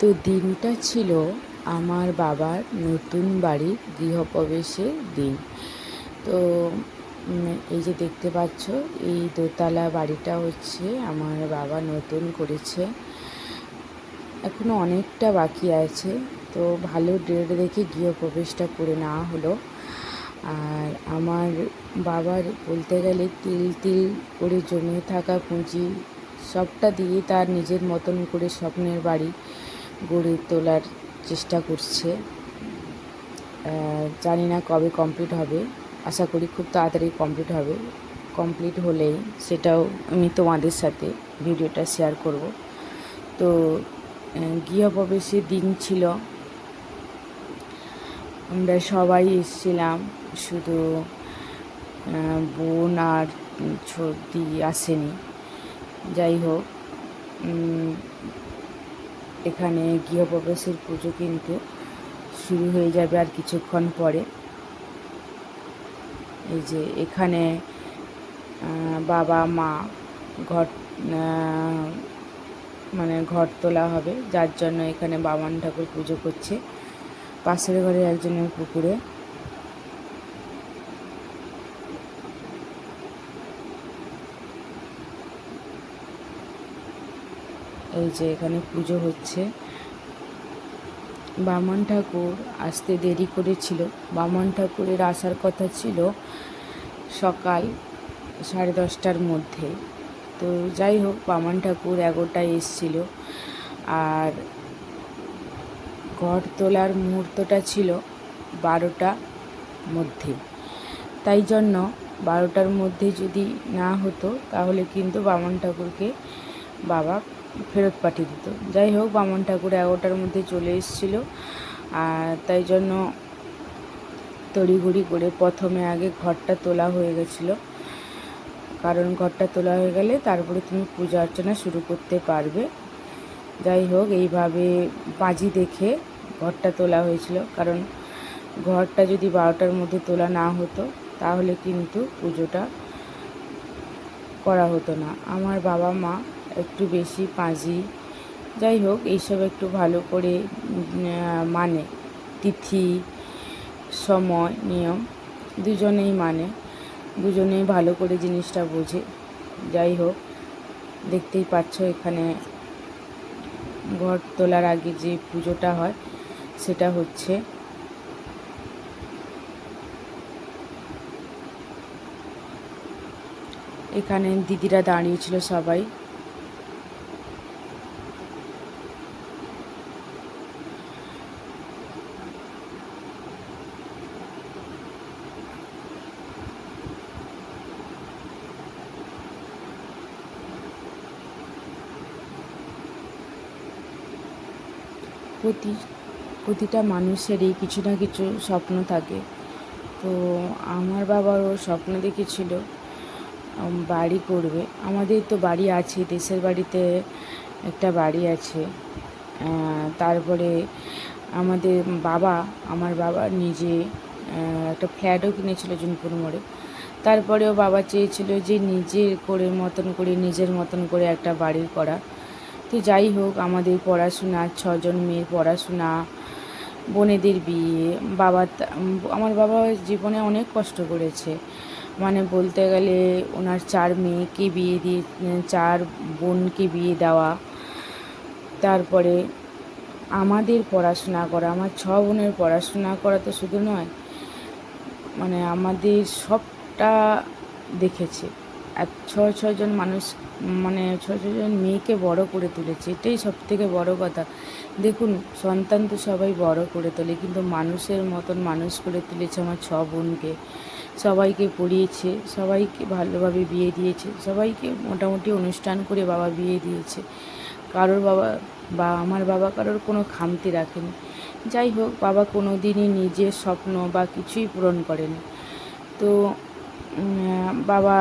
তো দিনটা ছিল আমার বাবার নতুন বাড়ির গৃহপ্রবেশের দিন। তো এই যে দেখতে পাচ্ছ, এই দোতলা বাড়িটা হচ্ছে আমার বাবা নতুন করেছে। এখনও অনেকটা বাকি আছে। তো ভালো ডেট দেখে গৃহপ্রবেশটা করে নেওয়া হলো। আর আমার বাবার বলতে গেলে তিল তিল করে জমে থাকা পুঁজি সবটা দিয়ে তার নিজের মতন করে স্বপ্নের বাড়ি গড়ে তোলার চেষ্টা করছে। জানি না কবে কমপ্লিট হবে। আশা করি খুব তাড়াতাড়ি কমপ্লিট হবে। কমপ্লিট হলেই সেটাও আমি তোমাদের সাথে ভিডিওটা শেয়ার করব। তো গৃহপ্রবেশের দিন ছিল। আমরা সবাই এসেছিলাম। শুধু বোন আর ছর্দি আসেনি। যাই হোক এখানে গৃহপ্রবেশের পুজো কিন্তু শুরু হয়ে যাবে আর কিছুক্ষণ পরে। এই যে এখানে বাবা, মা ঘর মানে ঘর তোলা হবে। যার জন্য এখানে বামন ঠাকুর পুজো করছে। পাশের ঘরে একজনের পুকুরে। এই যে এখানে পুজো হচ্ছে। বামন ঠাকুর আসতে দেরি করেছিল। বামন ঠাকুরের আসার কথা ছিল সকাল সাড়ে দশটার মধ্যে। তো যাই হোক, বামন ঠাকুর এগারোটায় এসছিল। আর ঘর তোলার মুহূর্তটা ছিল বারোটা মধ্যে। তাই জন্য বারোটার মধ্যে যদি না হতো, তাহলে কিন্তু বামন ঠাকুরকে বাবা ফেরত পাঠিয়ে দিত। যাই হোক, বামন ঠাকুর এগারোটার মধ্যে চলে এসেছিল। আর তাই জন্য তড়িঘড়ি করে প্রথমে আগে ঘরটা তোলা হয়ে গেছিল। কারণ ঘরটা তোলা হয়ে গেলে তারপরে তুমি পূজা অর্চনা শুরু করতে পারবে। যাই হোক, এইভাবে বাজি দেখে ঘরটা তোলা হয়েছিল। কারণ ঘরটা যদি বারোটার মধ্যে তোলা না হতো, তাহলে কিন্তু পুজোটা করা হতো না। আমার বাবা মা একটু বেশি পাঁজি। যাই হোক, এইসব একটু ভালো করে মানে তিথি, সময়, নিয়ম দুজনেই মানে। দুজনেই ভালো করে জিনিসটা বোঝে। যাই হোক, দেখতেই পাচ্ছ এখানে ঘর তোলার আগে যে পুজোটা হয়, সেটা হচ্ছে এখানে দিদিরা দাঁড়িয়েছিল সবাই। প্রতি, প্রতিটা মানুষেরই কিছু না কিছু স্বপ্ন থাকে। তো আমার বাবারও স্বপ্ন দেখেছিল বাড়ি করবে। আমাদের তো বাড়ি আছে, দেশের বাড়িতে একটা বাড়ি আছে। তারপরে আমাদের বাবা, আমার বাবা নিজে একটা ফ্ল্যাটও কিনেছিল জুনপুর মোড়ে। তারপরেও বাবা চেয়েছিল যে নিজের করে মতন করে, নিজের মতন করে একটা বাড়ি করা। তো যাই হোক, আমাদের পড়াশোনা, ছজন মেয়ের পড়াশোনা, বোনেদের বিয়ে, বাবা আমার বাবা জীবনে অনেক কষ্ট করেছে। মানে বলতে গেলে ওনার চার মেয়েকে বিয়ে দিয়ে, চার বোনকে বিয়ে দেওয়া, তারপরে আমাদের পড়াশোনা করা, আমার ছ বোনের পড়াশোনা করা তো শুধু নয় মানে আমাদের সবটা দেখেছে। আর ছ ছজন মানুষ মানে ছ ছজন মেয়েকে বড় করে তুলেছে। এটাই সব থেকে বড় কথা। দেখুন, সন্তান তো সবাই বড় করে তোলে, কিন্তু মানুষের মতন মানুষ করে তুলেছে আমার ছ বোনকে। সবাইকে পড়িয়েছে, সবাইকে ভালোভাবে বিয়ে দিয়েছে, সবাইকে মোটামুটি অনুষ্ঠান করে বাবা বিয়ে দিয়েছে। কারোর বাবা বা আমার বাবা কারোর কোনো খামতি রাখেনি। যাই হোক, বাবা কোনো দিনই নিজের স্বপ্ন বা কিছুই পূরণ করেনি। তো বাবা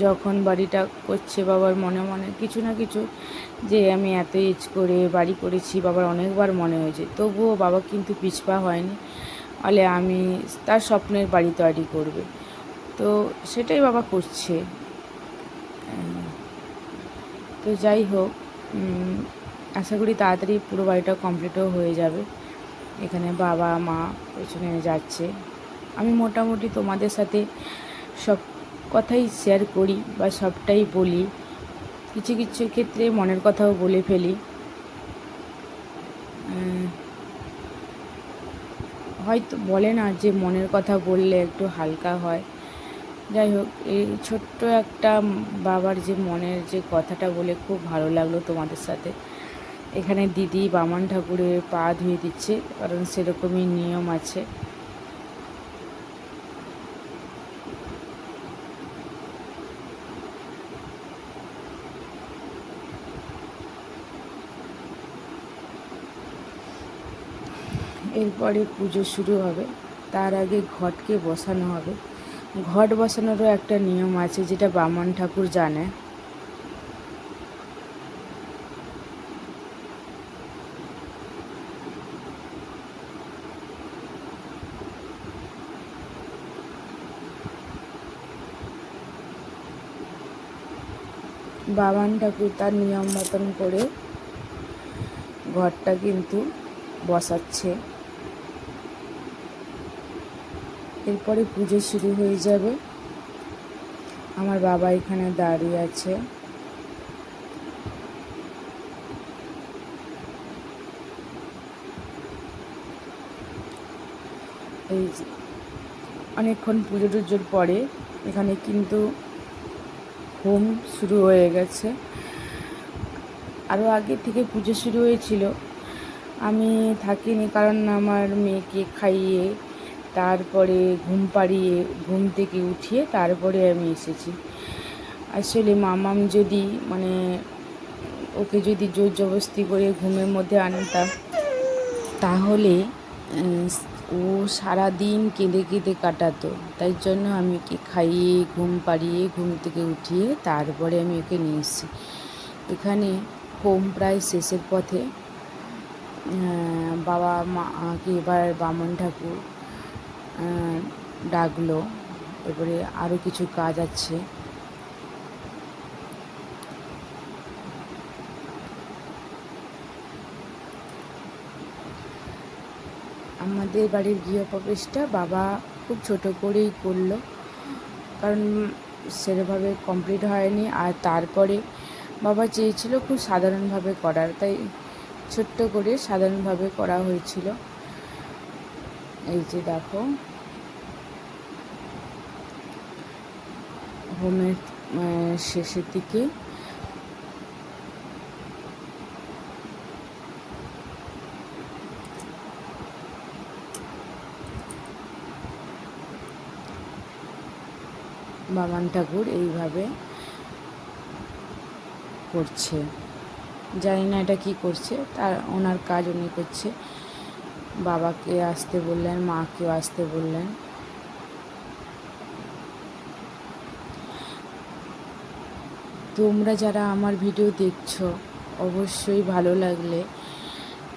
যখন বাড়িটা করছে বাবার মনে মনে কিছু না কিছু যে আমি এত এজ করে বাড়ি করেছি, বাবার অনেকবার মনে হয়েছে। তবুও বাবা কিন্তু পিছপা হয়নি। ফলে আমি তার স্বপ্নের বাড়ি তৈরি করবে। তো সেটাই বাবা করছে। তো যাই হোক আশা করি তাড়াতাড়ি পুরো বাড়িটা কমপ্লিটও হয়ে যাবে। এখানে বাবা, মা পেছনে যাচ্ছে। আমি মোটামুটি তোমাদের সাথে সব কথাই শেয়ার করি বা সবটাই বলি। কিছু কিছু ক্ষেত্রে মনের কথাও বলে ফেলি। হয়তো বলে না যে মনের কথা বললে একটু হালকা হয়। যাই হোক, এই ছোট্ট একটা বাবার যে মনের যে কথাটা বলে খুব ভালো লাগল তোমাদের সাথে। এখানে দিদি বামন ঠাকুরের পা ধুয়ে দিচ্ছে, কারণ সেরকমই নিয়ম আছে। এরপরে পুজো শুরু হবে। তার আগে ঘটকে বসানো হবে। ঘট বসানোরও একটা নিয়ম আছে যেটা বামন ঠাকুর জানে। বাবান ঠাকুর তার নিয়ম মতন করে ঘরটা কিন্তু বসাচ্ছে। এরপরে পুজো শুরু হয়ে যাবে। আমার বাবা এখানে দাঁড়িয়ে আছে। এই অনেকক্ষণ পুজো টুজোর পরে এখানে কিন্তু হোম শুরু হয়ে গেছে। আরও আগে থেকে পুজো শুরু হয়েছিল। আমি থাকিনি কারণ আমার মেয়েকে খাইয়ে তারপরে ঘুম পাড়িয়ে, ঘুম থেকে উঠিয়ে তারপরে আমি এসেছি। আসলে মামাম যদি মানে ওকে যদি জোর জবস্তি করে ঘুমের মধ্যে আনতাম তাহলে ও সারা দিন কেঁদে কেঁদে কাটাতো। তাই জন্য আমি ওকে খাইয়ে, ঘুম পাড়িয়ে, ঘুম থেকে উঠিয়ে তারপরে আমি ওকে নিয়ে এসেছি। এখানে হোম প্রায় শেষের পথে বাবা মাকে এবার বামন ঠাকুর ডাকলো এবারে আরও কিছু কাজ আছে। আমাদের বাড়ির গৃহপ্রবেশটা বাবা খুব ছোট করেই করল, কারণ সেরভাবে কমপ্লিট হয়নি। আর তারপরে বাবা চেয়েছিল খুব সাধারণভাবে করার, তাই ছোট্ট করে সাধারণভাবে করা হয়েছিল। এই যে দেখো। হোমের শেষের দিকে। বাবান ঠাকুর এইভাবে করছে। জানি না এটা কি করছে, তার ওনার কাজ উনি করছে। বাবাকে আসতে বললেন, মাকেও আসতে বললেন। তোমরা যারা আমার ভিডিও দেখছ, অবশ্যই ভালো লাগলে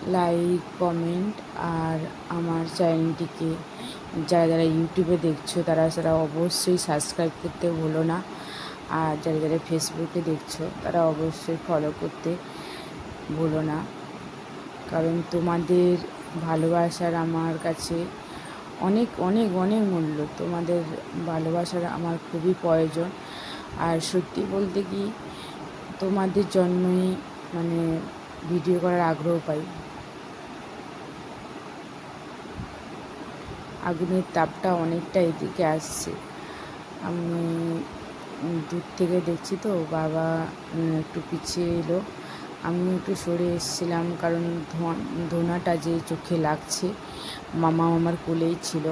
লাইক, কমেন্ট আর আমার চ্যানেলটিকে যারা যারা ইউটিউবে দেখছ, তারা তারা অবশ্যই সাবস্ক্রাইব করতে ভুলো না। আর যারা যারা ফেসবুকে দেখছ, তারা অবশ্যই ফলো করতে ভুলো না। কারণ তোমাদের ভালোবাসার আমার কাছে অনেক অনেক অনেক মূল্য। তোমাদের ভালোবাসার আমার খুবই প্রয়োজন। আর সত্যি বলতে কি, তোমাদের জন্যই মানে ভিডিও করার আগ্রহ পাই। আগুনের তাপটা অনেকটা এদিকে আসছে। আমি দূর থেকে দেখছি তো, বাবা একটু পিছিয়ে এলো। আমি একটু সরে এসেছিলাম কারণ ধোঁয়াটা যে চোখে লাগছে, মামা আমার কোলেই ছিল।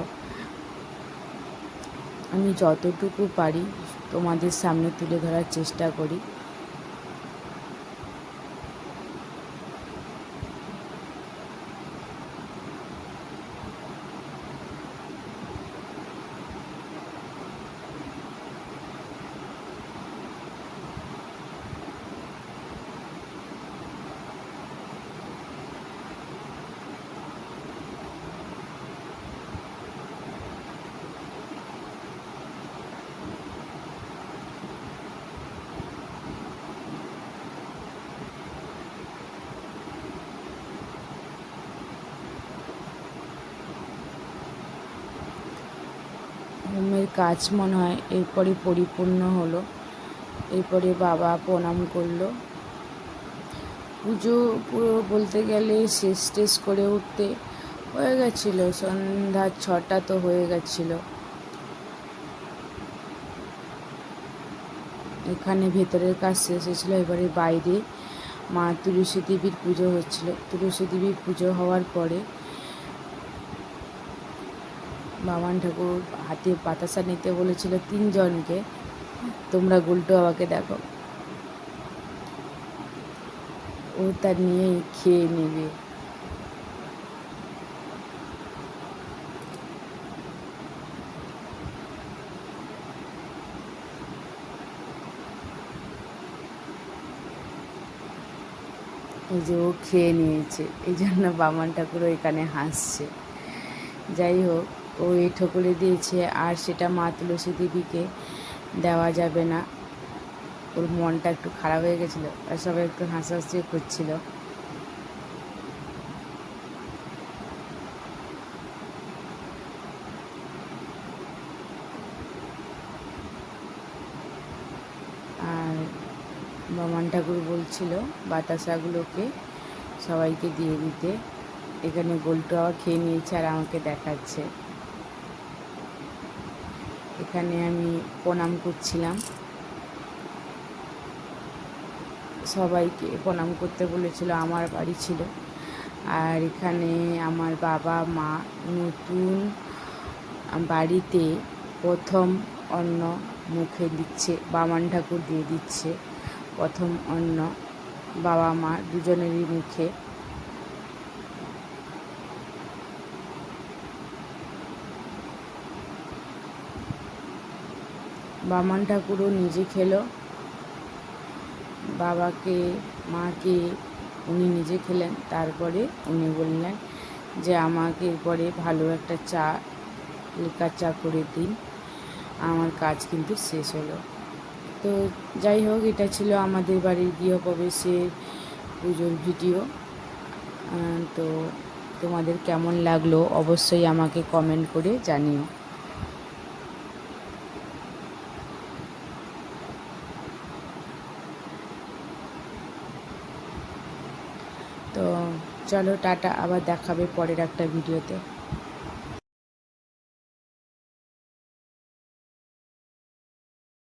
আমি যতটুকু পারি তোমাদের সামনে তুলে ধরার চেষ্টা করি। হোমের কাজ মনে হয় এরপরে পরিপূর্ণ হলো। এরপরে বাবা প্রণাম করল। পুজো পুরো বলতে গেলে শেষ টেস করে উঠতে হয়ে গেছিল, সন্ধ্যা ছটা তো হয়ে গেছিল। এখানে ভেতরের কাজ শেষ হয়েছিলো, এবারে বাইরে মা তুলসী দেবীর পুজো হচ্ছিল। তুলসী দেবীর পুজো হওয়ার পরে বাবান ঠাকুর হাতে বাতাসা নিতে বলেছিল তিনজনকে। তোমরা গুলটো বাবাকে দেখো। ও তার নিয়েই খেয়ে নেবে। এই যে ও খেয়ে নিয়েছে। এই জন্য বামন ঠাকুরও এখানে হাসছে। যাই হোক। ও এই ঠকুরে দিয়েছে আর সেটা মা তুলসী দেবীকে দেওয়া যাবে না। ওর মনটা একটু খারাপ হয়ে গেছিল আর সবাই একটু হাসাহাসি করছিল। আর বামান ঠাকুর বলছিল বাতাসাগুলোকে সবাইকে দিয়ে দিতে। এখানে গোলটু আবার খেয়ে নিয়েছে আর আমাকে দেখাচ্ছে। এখানে আমি প্রণাম করছিলাম। সবাইকে প্রণাম করতে বলেছিল, আমার বাড়ি ছিল। আর এখানে আমার বাবা, মা নতুন বাড়িতে প্রথম অন্ন মুখে দিচ্ছে বামান ঠাকুর দিয়ে দিচ্ছে। প্রথম অন্ন বাবা, মা দুজনেরই মুখে বামান ঠাকুরও নিজে খেলো। বাবাকে, মাকে উনি নিজে খেলেন। তারপরে উনি বললেন যে, আমাকে এরপরে ভালো একটা চা, লিকার চা করে দিন। আমার কাজ কিন্তু শেষ হলো। তো যাই হোক, এটা ছিল আমাদের বাড়ির গৃহপ্রবেশের পুজোর ভিডিও। তো তোমাদের কেমন লাগল অবশ্যই আমাকে কমেন্ট করে জানিও তো চলো টাটা আবার দেখাবে পরের একটা ভিডিওতে।